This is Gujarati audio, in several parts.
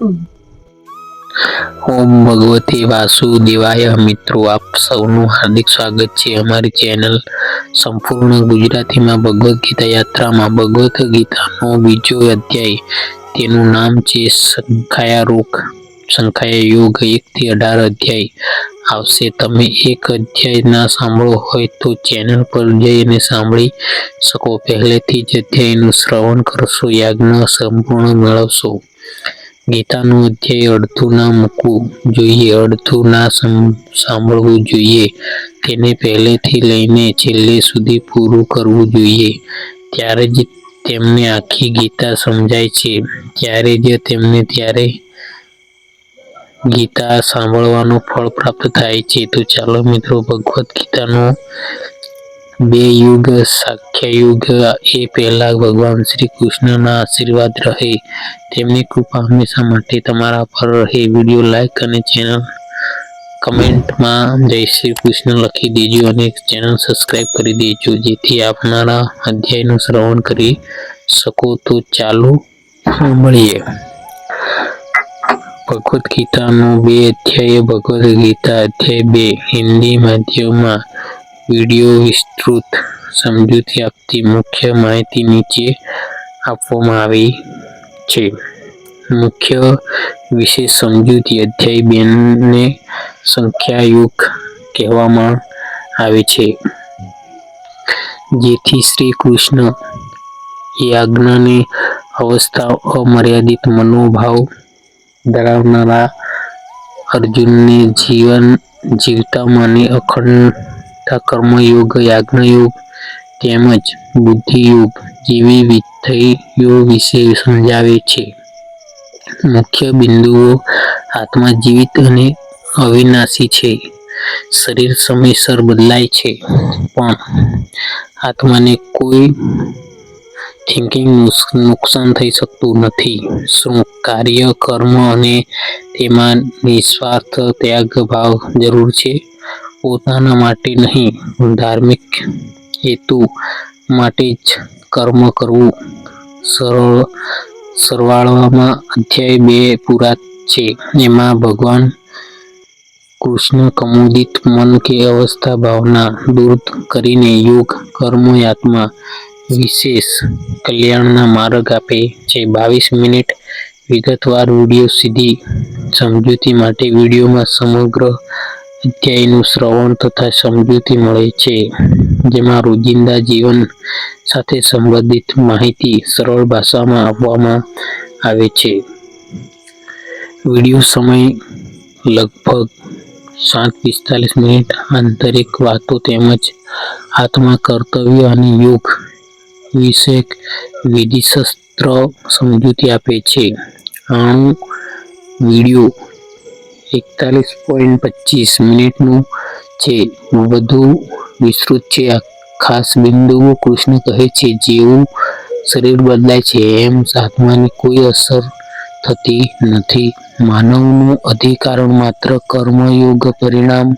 ઓમ ભગવતી વાસુદેવાય મિત્રો, આપ સૌનું હાર્દિક સ્વાગત છે અમારી ચેનલ સંપૂર્ણ ગુજરાતીમાં ભગવદ્ ગીતા યાત્રામાં. ભગવદ્ ગીતાનો બીજો અધ્યાય, તેનું નામ છે સંખાયા રોગ. સંખાયા યોગ એકથી અઢાર અધ્યાય. આવશે તમે એક અધ્યાય ના સાંભળો હોય તો ચેનલ પર જઈને સાંભળી શકો. પહેલેથી જ અધ્યાયનું શ્રવણ કરશો, યાજ્ઞ સંપૂર્ણ મેળવશો. ગીતાનું અધ્યાય અડધું ના મૂકવું જોઈએ, અડધું ના સાંભળવું જોઈએ. તેને પહેલેથી લઈને છેલ્લે સુધી પૂરું કરવું જોઈએ. ત્યારે જ તેમને આખી ગીતા સમજાય છે. ત્યારે જ તેમને ત્યારે ગીતા સાંભળવાનું ફળ પ્રાપ્ત થાય છે. તો ચાલો મિત્રો, ભગવદ્ ગીતાનો બે યુગ, સાખ્ય યુગ, એ પહેલા ભગવાન શ્રી કૃષ્ણના આશીર્વાદ રહે. તેમની કૃપા હંમેશા માટે તમારા પર રહે. વીડિયો લાઈક અને ચેનલ કમેન્ટમાં જય શ્રી કૃષ્ણ લખી દેજો અને ચેનલ સબસ્ક્રાઈબ કરી દેજો. જેથી આપનારા અધ્યાયનું શ્રવણ કરી શકો. તો ચાલુ મળીએ ભગવદ્ ગીતાનો બે અધ્યાય, ભગવદ્ ગીતા અધ્યાય બે. હિન્દી માધ્યમમાં વીડિયો વિસ્તૃત સમજૂતી આપતી મુખ્ય માહિતી નીચે આપવામાં આવી છે. મુખ્ય વિશેષ સમજૂતી અધ્યાય બેને સંખ્યાયુગ કહેવામાં આવે છે. જેથી શ્રી કૃષ્ણ એ આજ્ઞાની અવસ્થા અમર્યાદિત મનોભાવ ધરાવનારા અર્જુનને જીવન જીવતા મને અખંડતા કર્મયોગ યાજ્ઞયોગ તેમજ બુદ્ધિયોગ જેવી વિધયો વિશે સમજાવે છે. મુખ્ય બિંદુઓ આત્મા જીવિત અને અવિનાશી છે. શરીર સમયસર બદલાય છે, પણ આત્માને કોઈ થિંકિંગ નુકસાન થઈ શકતું નથી. શું કાર્ય, કર્મ અને તેમાં નિસ્વાર્થ ત્યાગ ભાવ જરૂર છે? પોતાના માટે નહીં, ધાર્મિક હેતુ માટે જ કર્મ કરવું. સરળ સરવાળવામાં અધ્યાય બે પૂરા છે. એમાં ભગવાન કૃષ્ણ કમોદિત મન કે અવસ્થા ભાવના દૂર કરીને યોગ કર્મયાત્મા વિશેષ કલ્યાણના માર્ગ આપે છે. બાવીસ મિનિટ વિગતવાર વીડિયો સીધી સમજૂતી માટે વિડીયોમાં સમગ્ર અધ્યાયનું શ્રવણ તથા સમજૂતી મળે છે, જેમાં રોજિંદા જીવન સાથે સંબંધિત માહિતી સરળ ભાષામાં આપવામાં આવે છે. વીડિયો સમય લગભગ સાત પિસ્તાલીસ મિનિટ આંતરિક વાતો તેમજ આત્મા કર્તવ્ય અને યોગ વિશે વિધિશસ્ત્ર સમજૂતી આપે છે. આણું વીડિયો એકતાલીસ પોઈન્ટ પચીસ મિનિટનું છે. વધુ વિસ્તૃત છે. આ ખાસ બિંદુઓ કૃષ્ણ કહે છે, જેવું શરીર બદલાય છે, એમ સાધનાની કોઈ અસર થતી નથી. માનવનું અધિકારણ માત્ર કર્મયોગ પરિણામ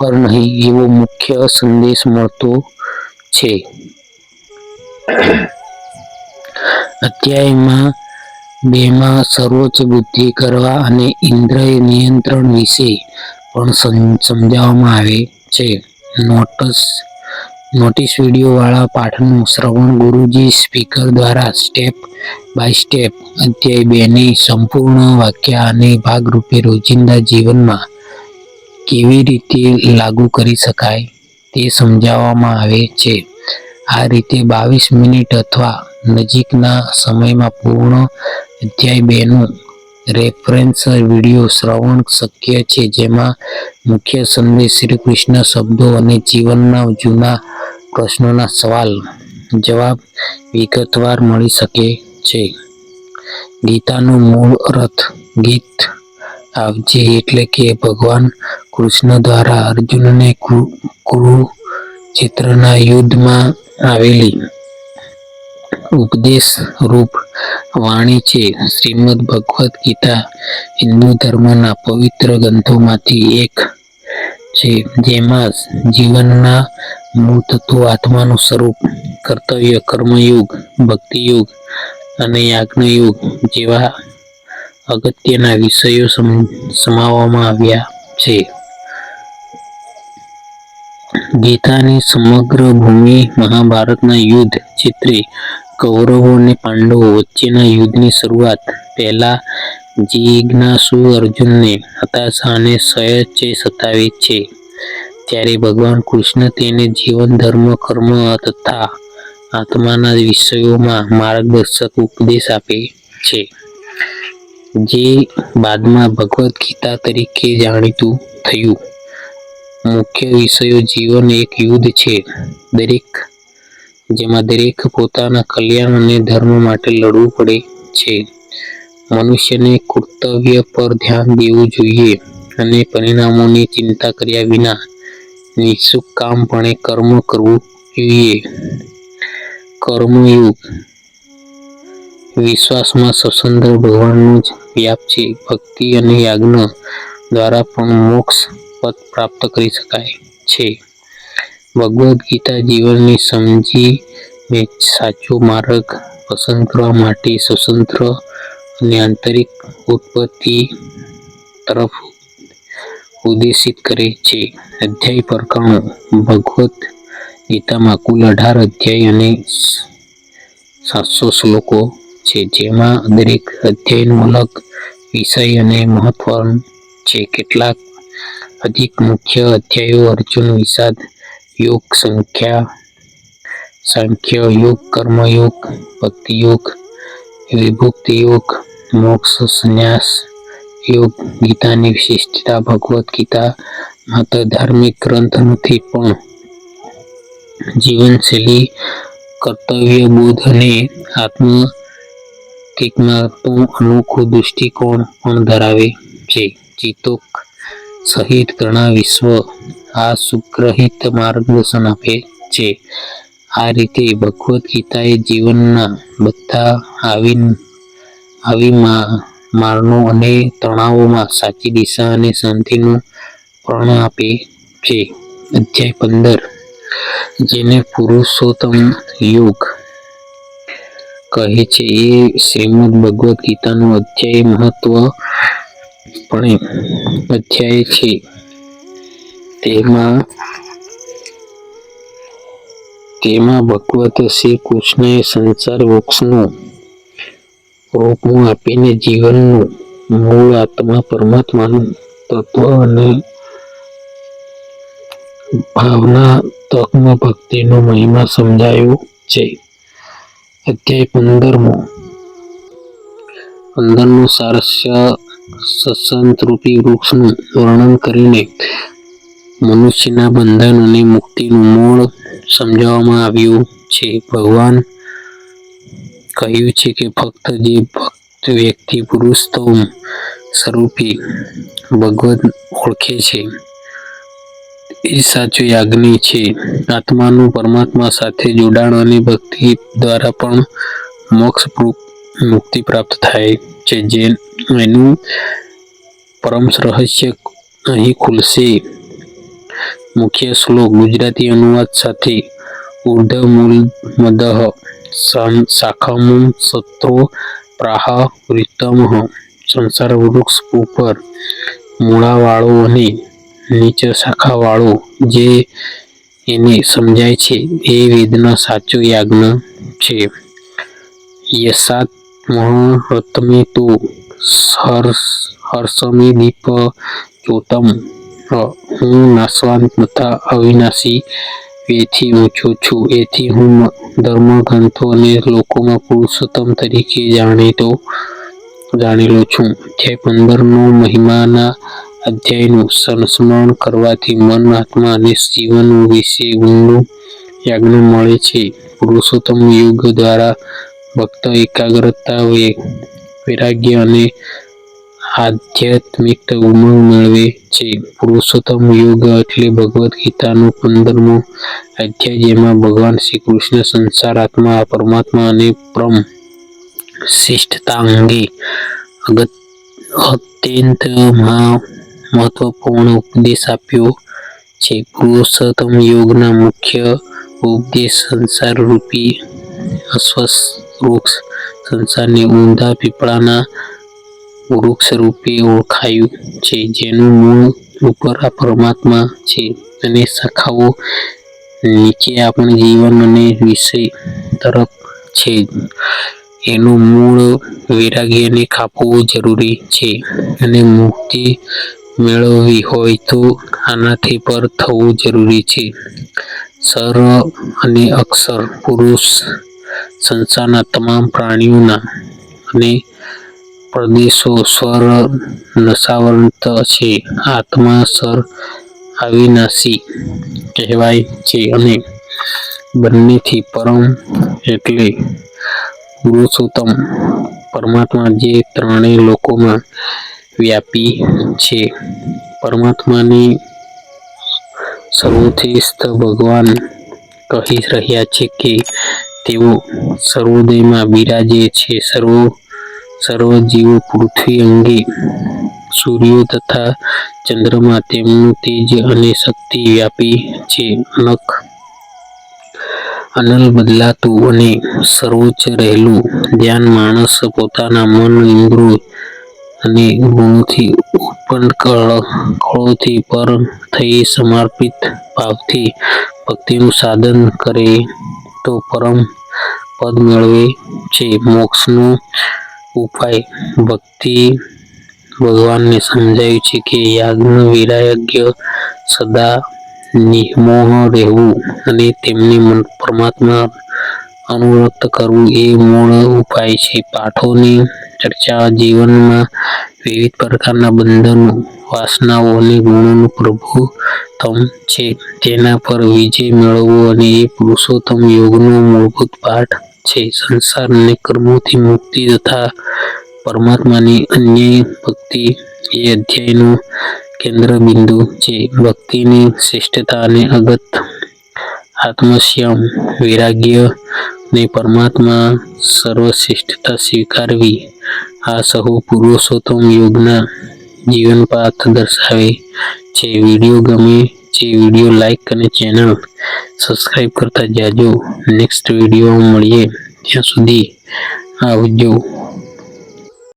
પર નહીં, એવો મુખ્ય સંદેશ મળતો છે. અધ્યાયમાં બેમાં સર્વોચ્ચ બુદ્ધિ કરવા અને ઇન્દ્રિય નિયંત્રણ વિશે પણ સમજાવવામાં આવે છે. નોટસ, નોટિસ વીડિયો વાળા પાઠનું શ્રવણ ગુરુજી સ્પીકર દ્વારા સ્ટેપ બાય સ્ટેપ અધ્યાય બેની સંપૂર્ણ વાક્ય અને ભાગરૂપે રોજિંદા જીવનમાં કેવી રીતે લાગુ કરી શકાય તે સમજાવવામાં આવે છે. આ રીતે બાવીસ મિનિટ અથવા નજીકના સમયમાં પૂર્ણ અધ્યાય બેનું રેફરન્સ વીડિયો શ્રવણ શક્ય છે, જેમાં મુખ્ય સંદેશ શ્રી કૃષ્ણ શબ્દો અને જીવનના જૂના પ્રશ્નોના સવાલ, જવાબ વિગતવાર મળી શકે છે. ગીતાનો મૂળ અર્થ ગીત આવજે એટલે કે ભગવાન કૃષ્ણ દ્વારા અર્જુનને કુરુક્ષેત્રના યુદ્ધમાં આવેલી ઉપદેશ રૂપ વાણી છે શ્રીમદ ભગવદ્ ગીતા હિન્દુ ધર્મના પવિત્ર ગ્રંથોમાંથી એક છે, જેમાં જીવનના મૂળ તત્વો આત્માનું સ્વરૂપ, કર્તવ્ય, કર્મયુગ, ભક્તિયુગ અને યાજ્ઞયુગ જેવા અગત્યના વિષયો સમ- સમાવવામાં આવ્યા છે. ગીતાની સમગ્ર ભૂમિ મહાભારતના યુદ્ધ ચિત્રે કૌરવો અને પાંડવો વચ્ચેના યુદ્ધની શરૂઆત પહેલા જિજ્ઞાસુ અર્જુનને હતાશા અને સંશય સતાવે છે. ત્યારે ભગવાન કૃષ્ણ તેને જીવન, ધર્મ, કર્મ તથા આત્માના વિષયોમાં માર્ગદર્શક ઉપદેશ આપે છે. જે બાદમાં ભગવદ્ ગીતા તરીકે જાણીતું થયું. મુખ્ય વિષયો જીવન, એક યુદ્ધ છે. દરેક જેમાં દરેક પોતાના કલ્યાણ અને ધર્મ માટે લડવું પડે છે. મનુષ્યને કર્તવ્ય પર ધ્યાન દેવું જોઈએ અને પરિણામોની ચિંતા કર્યા વિના નિષ્કામપણે કર્મ કરવું જોઈએ. કર્મયુગ વિશ્વાસમાં સ્વતંત્ર ભગવાનનો જ વ્યાપ છે. ભક્તિ અને યાજ્ઞ દ્વારા પણ મોક્ષ પદ પ્રાપ્ત કરી શકાય છે. ભગવદ્ ગીતા જીવનને સમજીને સાચો માર્ગ પસંદ કરવા માટે સ્વતંત્ર અને આંતરિક ઉત્પત્તિ તરફ ઉદ્દેશિત કરે છે. અધ્યાય પરકાણું ભગવદ્ ગીતામાં કુલ અઢાર અધ્યાય અને સાતસો શ્લોકો છે, જેમાં દરેક અધ્યાયનો અલગ વિષય અને મહત્વ છે. કેટલાક અધિક મુખ્ય અધ્યાયો અર્જુન વિષાદ યોગ, સાંખ્ય યોગ, કર્મયોગ ભક્તિ યોગ, વિભૂતિ યોગ, મોક્ષ સંન્યાસ યોગ. ગીતાની વિશિષ્ટતા ભગવદ્ ગીતા માત્ર ધાર્મિક ગ્રંથ પણ જીવનશૈલી, કર્તવ્ય બોધ અને આત્મ આધ્યાત્મિકતાનો અનોખો દૃષ્ટિકોણ પણ ધરાવે છે. ચિતોક સહિત ઘણા વિશ્વને આ સુગ્રહિત માર્ગદર્શન આપે છે. આ રીતે ભગવદ્ ગીતા એ જીવનના બધા આવિર્માનો અને તણાવોમાં સાચી દિશા અને શાંતિનું પ્રણ આપે છે. અધ્યાય પંદર જેને પુરુષોત્તમ યોગ કહે છે એ શ્રીમદ ભગવદ્ ગીતાનું અધ્યાય મહત્વ પણ અધ્યાય છે. તેમાં ભગવાન શ્રી કૃષ્ણએ સંસાર વૃક્ષનું રૂપક આપીને જીવનનું મૂળ આત્મા પરમાત્માનું તત્વ અને ભાવનાત્મક ભક્તિનો મહિમા સમજાયો છે. અધ્યાય પંદરમો પંદરમો સંસારરૂપી વૃક્ષનું વર્ણન કરીને મનુષ્યના બંધન મુક્તિનું મૂળ સમજાવવામાં આવ્યું છે. ભગવાન કહ્યું છે કે ફક્ત જે ભક્ત વ્યક્તિ પુરુષોત્તમ સ્વરૂપે ભગવત ઓળખે છે એ સાચો યાજ્ઞિક છે. આત્માનું પરમાત્મા સાથે જોડાણ અને ભક્તિ દ્વારા પણ મોક્ષ મુક્તિ પ્રાપ્ત થાય છે. જે એનું પરમ રહસ્ય અહીં ખુલશે. મુખ્ય શ્લોક, ગુજરાતી અનુવાદ સાથે ઊર્ધ્વમૂલમદઃ શાખામૂળ સત્રો, પ્રાહ વૃંતમઃ સંસાર વૃક્ષ ઉપર મૂળાવાળો અને નીચે શાખાવાળો જે એને સમજાય છે, એ વેદનો સાચો યાજ્ઞ છે. યસ્માત્મહર્ષમિતિ તો હર્ષમિતિ દીપ્યતે હું નાશવાન તથા અવિનાશી એથી ઊંચો છું. એથી હું ધર્મગ્રંથો અને લોકોમાં પુરુષોત્તમ તરીકે જાણીતો જાણેલો છું. જે પંદરનો મહિમાના અધ્યાયનું સંસ્મરણ કરવાથી મન, આત્મા અને જીવન વિશે ઊંડું યજ્ઞ મળે છે. પુરુષોત્તમ યુગ દ્વારા ભક્ત એકાગ્રતા, વૈરાગ્ય અને આધ્યાત્મિક ઉમંગ મેળવે છે. પુરુષોત્તમ યોગ એટલે ભગવદ્ ગીતાનો પંદરમો અધ્યાય જેમાં ભગવાન શ્રી કૃષ્ણ સંસાર, આત્મા, પરમાત્મા અને પરમ શ્રેષ્ઠતા અંગે અત્યંત મહત્વપૂર્ણ ઉપદેશ આપ્યો છે. પુરુષોત્તમ યોગના મુખ્ય ઉપદેશ સંસારરૂપી અસ્વસ્થ વૃક્ષ, સંસારની ઊંધા પીપળાના વૃક્ષ રૂપે ઓળખાયું છે, જેનું મૂળ ઉપર આ પરમાત્મા છે અને શાખાઓ નીચે આપણે જીવન અને વિષય તરફ છે. એનું મૂળ વૈરાગ્યને કાપવું જરૂરી છે અને મુક્તિ મેળવવી હોય તો આનાથી પર થવું જરૂરી છે. સર અને અક્ષર પુરુષ સંસારના તમામ પ્રાણીઓના અને પ્રદેશો સ્વર નશાવંત છે. આત્મા સર અવિનાશી કહેવાય છે અને બંનેથી પરમ એટલે પુરુષોત્તમ પરમાત્મા જે ત્રણેય લોકોમાં વ્યાપી છે. પરમાત્માને સર્વોચ્ચ ભગવાન કહી રહ્યા છે કે તેઓ સર્વોદયમાં બિરાજે છે. સર્વ સર્વ જીવો પૃથ્વી અંગે સૂર્ય તથા ચંદ્રમાં તેમનું તેજ અને શક્તિ વ્યાપી છે. અનક અનલ બદલાતું અને સર્વોચ્ચ રહેલું ધ્યાન માણસ પોતાના મન ઇન્દ્રો અને ગુણોથી ઉત્પન્ન કળ, કળોથી પર થઈ સમર્પિત ભાવથી ભક્તિનું સાધન કરે તો પરમ પદ મેળવે છે. મોક્ષનો ઉપાય ભક્તિ ભગવાનને સમજાયું છે કે યાજ્ઞ વિરાયજ્ઞ સદા નિમોહ રહેવું અને તેમને મન પરમાત્મા અનુરક્ત કરવું એ મૂળ ઉપાય છે. પાઠોની ચર્ચા જીવનમાં વિવિધ પ્રકારના બંધનો, વાસનાઓ અને ગુણોનું પ્રભુત્તમ છે. તેના પર વિજય મેળવવો અને એ પુરુષોત્તમ યોગનો મૂળભૂત પાઠ છે. સંસાર અને કર્મોથી મુક્તિ તથા પરમાત્માની અન્ય ભક્તિ એ અધ્યાયનું કેન્દ્ર બિંદુ છે. ભક્તિની શ્રેષ્ઠતા અને અગત આત્મશ્યમ વૈરાગ્ય ને પરમાત્મા સર્વશ્રેષ્ઠતા સ્વીકારવી. આ સહુ પુરુષોત્તમ યોગના જીવનપાથ દર્શાવે છે. વીડિયો ગમે છે વીડિયો લાઈક અને ચેનલ સબસ્ક્રાઈબ કરતા જાજો. નેક્સ્ટ વીડિયો મળીએ. ત્યાં સુધી આવજો.